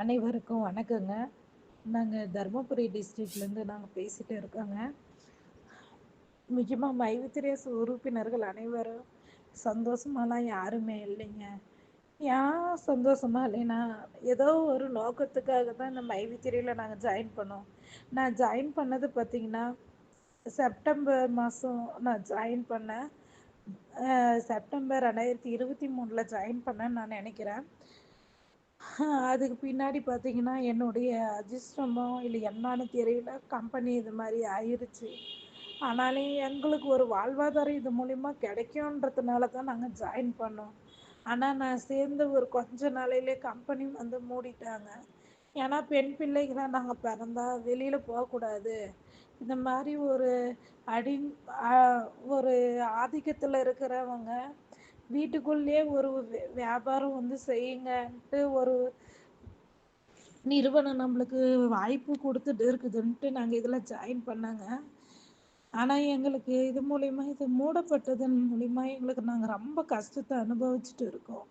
அனைவருக்கும் வணக்கங்க. நாங்கள் தருமபுரி டிஸ்ட்ரிக்ட்லேருந்து நாங்கள் பேசிகிட்டு இருக்கோங்க. முக்கியமாக மைவித்திரேஸ் உறுப்பினர்கள் அனைவரும் சந்தோஷமாலாம் யாருமே இல்லைங்க. ஏன் சந்தோஷமா இல்லைன்னா ஏதோ ஒரு நோக்கத்துக்காக தான் இந்த மைவித்திரியில் நாங்கள் ஜாயின் பண்ணோம். நான் ஜாயின் பண்ணது பார்த்திங்கன்னா செப்டம்பர் மாதம் நான் ஜாயின் பண்ணேன். செப்டம்பர் ரெண்டாயிரத்தி இருபத்தி மூணில் ஜாயின் பண்ணேன்னு நான் நினைக்கிறேன். அதுக்கு பின்னாடி பார்த்தீங்கன்னா என்னுடைய அதிர்ஷ்டமோ இல்லை என்னான்னு தெரியல. கம்பெனி இது மாதிரி ஆயிடுச்சு ஆனாலும் எங்களுக்கு ஒரு வாழ்வாதாரம் இது மூலிமா கிடைக்குன்றதுனால தான் நாங்கள் ஜாயின் பண்ணோம். ஆனால் நான் சேர்ந்து ஒரு கொஞ்ச நாளையிலே கம்பெனி வந்து மூடிட்டாங்க. ஏன்னா பெண் பிள்ளைகளாக நாங்கள் பிறந்தா வெளியில் போகக்கூடாது. இந்த மாதிரி ஒரு அடி ஒரு ஆதிக்கத்தில் இருக்கிறவங்க வீட்டுக்குள்ளேயே ஒரு வியாபாரம் வந்து செய்யுங்கன்ட்டு ஒரு நிறுவனம் நம்மளுக்கு வாய்ப்பு கொடுத்துட்டு இருக்குதுன்ட்டு நாங்கள் இதில் ஜாயின் பண்ணாங்க. ஆனால் எங்களுக்கு இது மூலிமா இது மூடப்பட்டதன் மூலிமா எங்களுக்கு நாங்கள் ரொம்ப கஷ்டத்தை அனுபவிச்சுட்டு இருக்கோம்.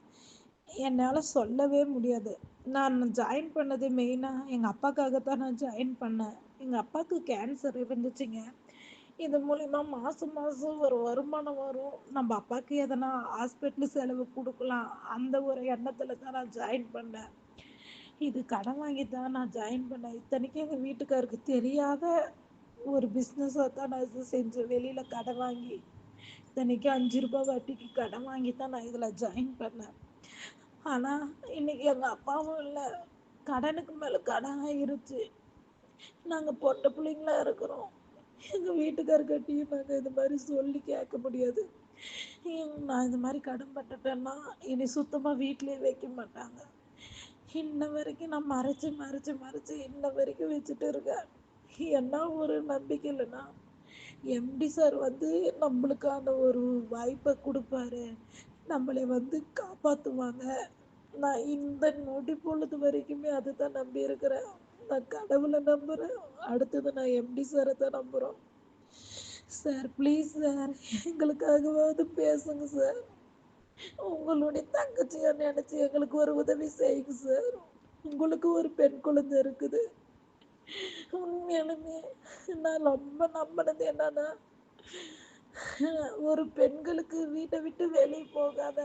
என்னால் சொல்லவே முடியாது. நான் ஜாயின் பண்ணது மெயினாக எங்கள் அப்பாக்காகத்தான் நான் ஜாயின் பண்ணேன். எங்கள் அப்பாவுக்கு கேன்சர் இருந்துச்சுங்க. இது மூலிமா மாதம் மாதம் ஒரு வருமானம் வரும். நம்ம அப்பாவுக்கு எதனா ஹாஸ்பிட்டல் செலவு கொடுக்கலாம். அந்த ஒரு எண்ணத்தில் தான் நான் ஜாயின் பண்ணேன். இது கடன் வாங்கி தான் நான் ஜாயின் பண்ணேன். இத்தனைக்கும் எங்கள் வீட்டுக்காருக்கு தெரியாத ஒரு பிஸ்னஸாக தான் நான் இது செஞ்சேன். வெளியில் கடன் வாங்கி இத்தனைக்கும் அஞ்சு ரூபாய் வட்டிக்கு கடன் வாங்கி தான் நான் இதில் ஜாயின் பண்ணேன். ஆனால் இன்னைக்கு எங்கள் அப்பாவும் இல்லை. கடனுக்கு மேலே கடன் ஆயிருச்சு நாங்கள் பொட்ட பிள்ளைங்களா இருக்கிறோம். எங்கள் வீட்டுக்காரர்கிட்டையும் நாங்கள் இது மாதிரி சொல்லி கேட்க முடியாது. நான் இந்த மாதிரி கடன் பட்டுட்டேன்னா இனி சுத்தமாக வீட்லேயே வைக்க மாட்டாங்க. இன்ன வரைக்கும் நான் மறைச்சு மறைச்சு மறைச்சு இன்ன வரைக்கும் வச்சுட்டு இருக்கேன். என்ன ஒரு நம்பிக்கை இல்லைன்னா எம்டி சார் வந்து நம்மளுக்கான ஒரு வாய்ப்பை கொடுப்பாரு. நம்மளை வந்து காப்பாற்றுவாங்க நான் இந்த நொடி பொழுது வரைக்குமே அதுதான் நம்பி இருக்கிறேன். நான் கடவுளை நம்புகிறேன் அடுத்தது நான் எம்டி சாரை தான் நம்புகிறோம் சார் ப்ளீஸ் சார் எங்களுக்காகவாவது பேசுங்க சார் உங்களுடைய தங்கச்சியா நினச்சி எங்களுக்கு ஒரு உதவி செய்யுங்க சார் உங்களுக்கு ஒரு பெண் குழந்தை இருக்குது. உண்மையாலுமே நான் ரொம்ப நம்பினது என்னன்னா ஒரு பெண்களுக்கு வீட்டை விட்டு வெளியே போகாத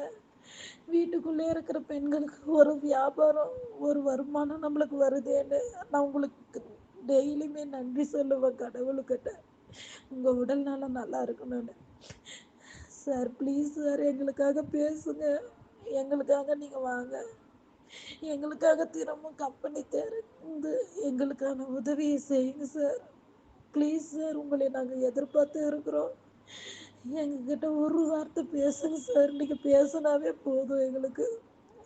வீட்டுக்குள்ளே இருக்கிற பெண்களுக்கு ஒரு வியாபாரம் ஒரு வருமானம் நம்மளுக்கு வருதேன்னு நான் உங்களுக்கு டெய்லியுமே நன்றி சொல்லுவேன் கடவுளுக்கிட்ட உங்கள் உடல் நலம் நல்லா இருக்கணும்னு. சார் ப்ளீஸ் சார் எங்களுக்காக பேசுங்க. எங்களுக்காக நீங்கள் வாங்க. எங்களுக்காக திரும்ப கம்பெனி திறந்து எங்களுக்கான உதவியை செய்யுங்க சார் ப்ளீஸ் சார் உங்களை நாங்கள் எதிர்பார்த்து இருக்கிறோம். எங்ககிட்ட ஒரு வார்த்தை பேசுங்க சார் நீங்கள் பேசினாவே போதும் எங்களுக்கு.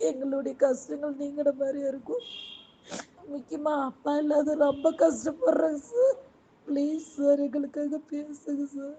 எங்களுடைய கஷ்டங்கள் நீங்கிற மாதிரி இருக்கும். முக்கியமாக அப்பா இல்லாத ரொம்ப கஷ்டப்படுறேங்க சார் ப்ளீஸ் சார் எங்களுக்காக பேசுங்க சார்